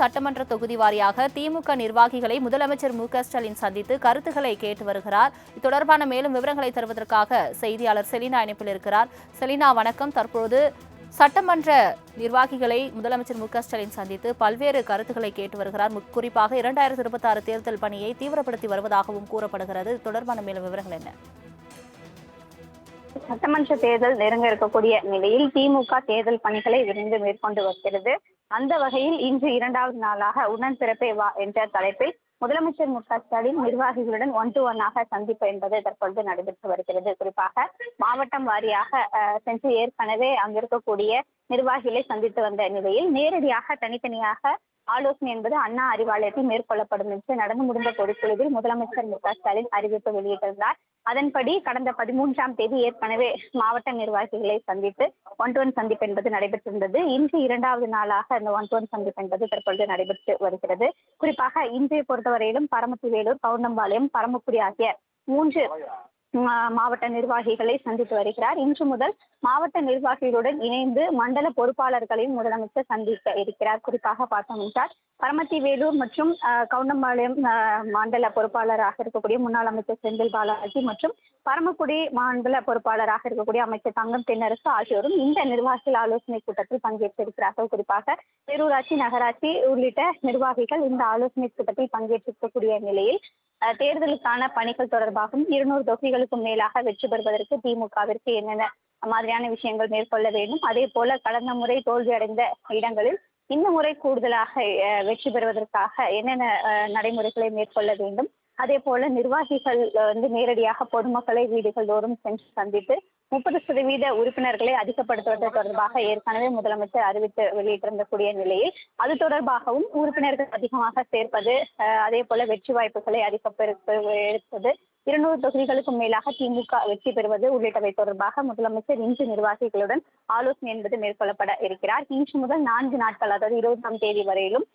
சட்டமன்ற தொகுதி வாரியாக திமுக நிர்வாகிகளை முதலமைச்சர் மு ஸ்டாலின் சந்தித்து கருத்துக்களை கேட்டு வருகிறார். தொடர்பான மேலும் விவரங்களை தருவதற்காக செய்தியாளர் செலினா இணைப்பில் இருக்கிறார். செலினா வணக்கம். தற்போது சட்டமன்ற நிர்வாகிகளை முதலமைச்சர் மு ஸ்டாலின் சந்தித்து பல்வேறு கருத்துக்களை கேட்டு வருகிறார். குறிப்பாக இரண்டாயிரத்தி இருபத்தி ஆறு தேர்தல் பணியை தீவிரப்படுத்தி வருவதாகவும் கூறப்படுகிறது. தொடர்பான மேலும் விவரங்கள் என்ன? சட்டமன்ற தேர்தல் நெருங்க இருக்கக்கூடிய நிலையில் திமுக தேர்தல் பணிகளை விரைந்து மேற்கொண்டு வருகிறது. அந்த வகையில் இன்று இரண்டாவது நாளாக உடன் பிறப்பே வா என்ற தலைப்பில் முதலமைச்சர் மு க ஸ்டாலின் நிர்வாகிகளுடன் ஒன் டு ஒன்னாக சந்திப்பு என்பது தற்பொழுது நடைபெற்று வருகிறது. குறிப்பாக மாவட்டம் வாரியாக அஹ், சென்று ஏற்கனவே அங்கிருக்கக்கூடிய நிர்வாகிகளை சந்தித்து வந்த நிலையில் நேரடியாக தனித்தனியாக ஆலோசனை என்பது அண்ணா அறிவாலயத்தில் மேற்கொள்ளப்படும் என்று நடந்து முடிந்த பொதுக்குழுவில் முதலமைச்சர் மு க. ஸ்டாலின் அறிவிப்பு வெளியிட்டிருந்தார். அதன்படி கடந்த பதிமூன்றாம் தேதி ஏற்கனவே மாவட்ட நிர்வாகிகளை சந்தித்து ஒன் டு ஒன் சந்திப்பு என்பது நடைபெற்றிருந்தது. இன்று இரண்டாவது நாளாக அந்த ஒன் டு ஒன் சந்திப்பு என்பது தற்பொழுது நடைபெற்று வருகிறது. குறிப்பாக இன்றைய பொறுத்தவரையிலும் பரமத்தி வேலூர் கவுண்டம்பாளையம் பரமக்குடி ஆகிய மூன்று மாவட்ட நிர்வாகிகளை சந்தித்து வருகிறார். இன்று முதல் மாவட்ட நிர்வாகிகளுடன் இணைந்து மண்டல பொறுப்பாளர்களையும் முதலமைச்சர் சந்திக்க இருக்கிறார். குறிப்பாக பார்த்தோம் என்றால் பரமத்தி வேலூர் மற்றும் கவுண்டம்பாளையம் மண்டல பொறுப்பாளராக இருக்கக்கூடிய முன்னாள் அமைச்சர் செந்தில் பாலாஜி மற்றும் பரமக்குடி மண்டல பொறுப்பாளராக இருக்கக்கூடிய அமைச்சர் தங்கம் தென்னரசு ஆகியோரும் இந்த நிர்வாகிகள் ஆலோசனை கூட்டத்தில் பங்கேற்றிருக்கிறார்கள். குறிப்பாக பேரூராட்சி நகராட்சி உள்ளிட்ட நிர்வாகிகள் இந்த ஆலோசனை கூட்டத்தில் பங்கேற்றிருக்கக்கூடிய நிலையில் தேர்தலுக்கான பணிகள் தொடர்பாகவும் இருநூறு தொகுதிகளுக்கும் மேலாக வெற்றி பெறுவதற்கு திமுகவிற்கு என்னென்ன மாதிரியான விஷயங்கள் மேற்கொள்ள வேண்டும்? அதே போல கடந்த முறை தோல்வியடைந்த இடங்களில் இந்த முறை கூடுதலாக வெற்றி பெறுவதற்காக என்னென்ன நடைமுறைகளை மேற்கொள்ள வேண்டும்? அதே போல நிர்வாகிகள் வந்து நேரடியாக பொதுமக்களை வீடுகள் தோறும் சென்று சந்தித்து முப்பது சதவீத உறுப்பினர்களை அதிகப்படுத்துவது தொடர்பாக ஏற்கனவே முதலமைச்சர் அறிவித்து வெளியிட்டிருந்தக்கூடிய நிலையில் அது தொடர்பாகவும் உறுப்பினர்கள் அதிகமாக சேர்ப்பது அஹ், அதே போல வெற்றி வாய்ப்புகளை அதிகப்படுத்துவது இருநூறு தொகுதிகளுக்கும் மேலாக திமுக வெற்றி பெறுவது உள்ளிட்டவை தொடர்பாக முதலமைச்சர் இன்று நிர்வாகிகளுடன் ஆலோசனை என்பது மேற்கொள்ளப்பட இருக்கிறார். இன்று முதல் நான்கு நாட்கள் அதாவது இருபதாம் தேதி வரையிலும்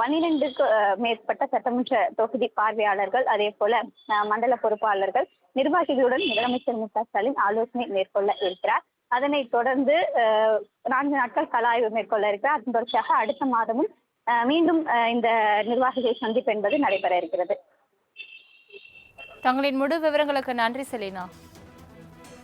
பன்னிரெண்டுக்கு மேற்பட்ட சட்டமன்ற தொகுதி பார்வையாளர்கள் அதே போல மண்டல பொறுப்பாளர்கள் நிர்வாகிகளுடன் முதலமைச்சர் மு க ஸ்டாலின் ஆலோசனை மேற்கொள்ள இருக்கிறார். அதனைத் தொடர்ந்து நான்கு நாட்கள் கல ஆய்வு மேற்கொள்ள இருக்கிறார். அதன் தொடர்ச்சியாக அடுத்த மாதமும் மீண்டும் இந்த நிர்வாகிகள் சந்திப்பு என்பது நடைபெற இருக்கிறது. தங்களின் முழு விவரங்களுக்கு நன்றி செலினா.